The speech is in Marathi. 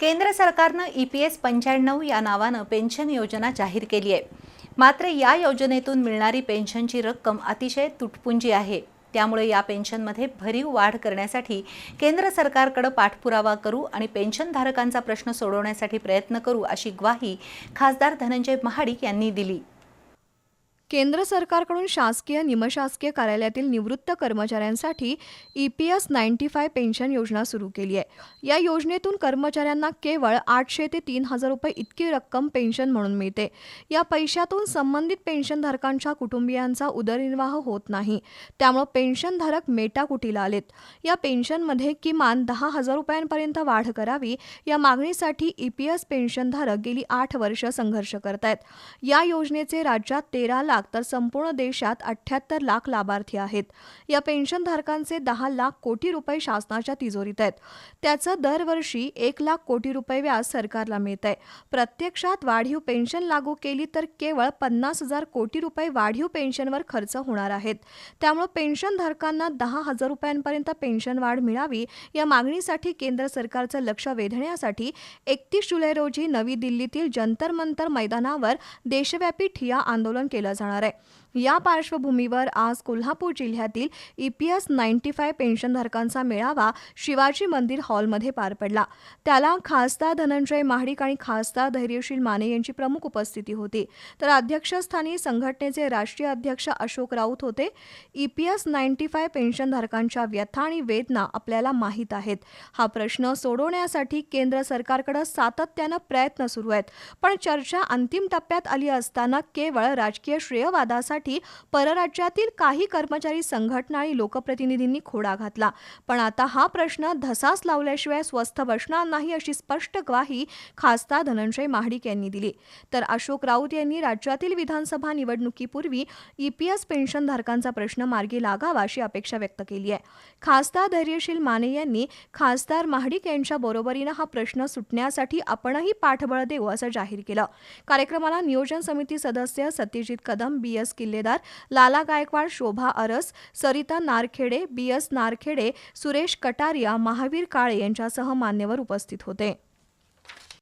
केंद्र सरकारनं ई पी एस पंच्याण्णव या नावानं पेन्शन योजना जाहीर केली आहे. मात्र या योजनेतून मिळणारी पेन्शनची रक्कम अतिशय तुटपुंजी आहे. त्यामुळे या पेन्शनमध्ये भरीव वाढ करण्यासाठी केंद्र सरकारकडे पाठपुरावा करू आणि पेन्शनधारकांचा प्रश्न सोडवण्यासाठी प्रयत्न करू अशी ग्वाही खासदार धनंजय महाडिक यांनी दिली. केंद्र सरकारकडून शासकीय निमशासकीय कार्यालयातील निवृत्त कर्मचाऱ्यांसाठी E P S ninety five pension योजना सुरू केली आहे. या योजनेतून कर्मचाऱ्यांना केवळ आठशे ते तीन हजार रुपये इतकी रक्कम पेन्शन म्हणून मिळते. या पैशातून संबंधित पेन्शनधारकांच्या कुटुंबियांचा उदरनिर्वाह होत नाही. त्यामुळं पेन्शनधारक मेटाकुटीला आलेत. या पेन्शनमध्ये किमान दहा हजार रुपयांपर्यंत वाढ करावी या मागणीसाठी ई पी एस पेन्शनधारक गेली आठ वर्ष संघर्ष करतायत. या योजनेचे राज्यात तेरा लाख तर संपूर्ण देशात अठ्ठ्याहत्तर लाख लाभार्थी आहेत. या पेन्शनधारकांचे दहा लाख कोटी रुपये शासनाच्या तिजोरीत आहेत. त्याचं दरवर्षी एक लाख कोटी रुपये व्याज सरकारला मिळत आहे प्रत्यक्षात वाढीव पेन्शन लागू केली तर केवळ पन्नास हजार कोटी रुपये वाढीव पेन्शनवर खर्च होणार आहेत. त्यामुळे पेन्शनधारकांना दहा हजार रुपयांपर्यंत पेन्शन वाढ मिळावी या मागणीसाठी केंद्र सरकारचं लक्ष वेधण्यासाठी एकतीस जुलै रोजी नवी दिल्लीतील जंतर मंतर मैदानावर देशव्यापी ठिया आंदोलन केलं जाणार आहे. या पार्श्वभूमीवर आज कोल्हापूर जिल्ह्यातील E P S ninety five पेन्शनधारकांचा मेळावा शिवाजी मंदिर हॉलमध्ये पार पडला. त्याला खासदार धनंजय महाडिक आणि खासदार धैर्यशील माने यांची प्रमुख उपस्थिती होती. तर अध्यक्षस्थानी संघटनेचे राष्ट्रीय अध्यक्ष अशोक राऊत होते. E P S ninety five पेन्शनधारकांच्या व्यथा आणि वेदना आपल्याला माहीत आहेत. हा प्रश्न सोडवण्यासाठी केंद्र सरकारकडे सातत्यानं प्रयत्न सुरू आहेत. पण चर्चा अंतिम टप्प्यात आली असताना केवळ राजकीय श्रेयवादासाठी परराज्यातील काही कर्मचारी संघटना आणि लोकप्रतिनिधींनी खोडा घातला. पण आता हा प्रश्न धसास लावल्याशिवाय स्वस्थ बसणार नाही अशी स्पष्ट ग्वाही खासदार धनंजय महाडिक यांनी दिली. तर अशोक राऊत यांनी राज्यातील विधानसभा निवडणुकीपूर्वी ईपीएस पेन्शन धारकांचा पेन्शनधारकांचा प्रश्न मार्गी लागावा अशी अपेक्षा व्यक्त केली आहे. खासदार धैर्यशील माने यांनी खासदार महाडिक यांच्या बरोबरीनं हा प्रश्न सुटण्यासाठी आपणही पाठबळ देऊ असं जाहीर केलं. कार्यक्रमाला नियोजन समिती सदस्य Satyajit Kadam Kadam B S Killedar Lala Gaikwad Shobha Aras Sarita Narkhede B S Narkhede Suresh Kataria Mahavir Kale यांच्यासह मान्यवर उपस्थित होते.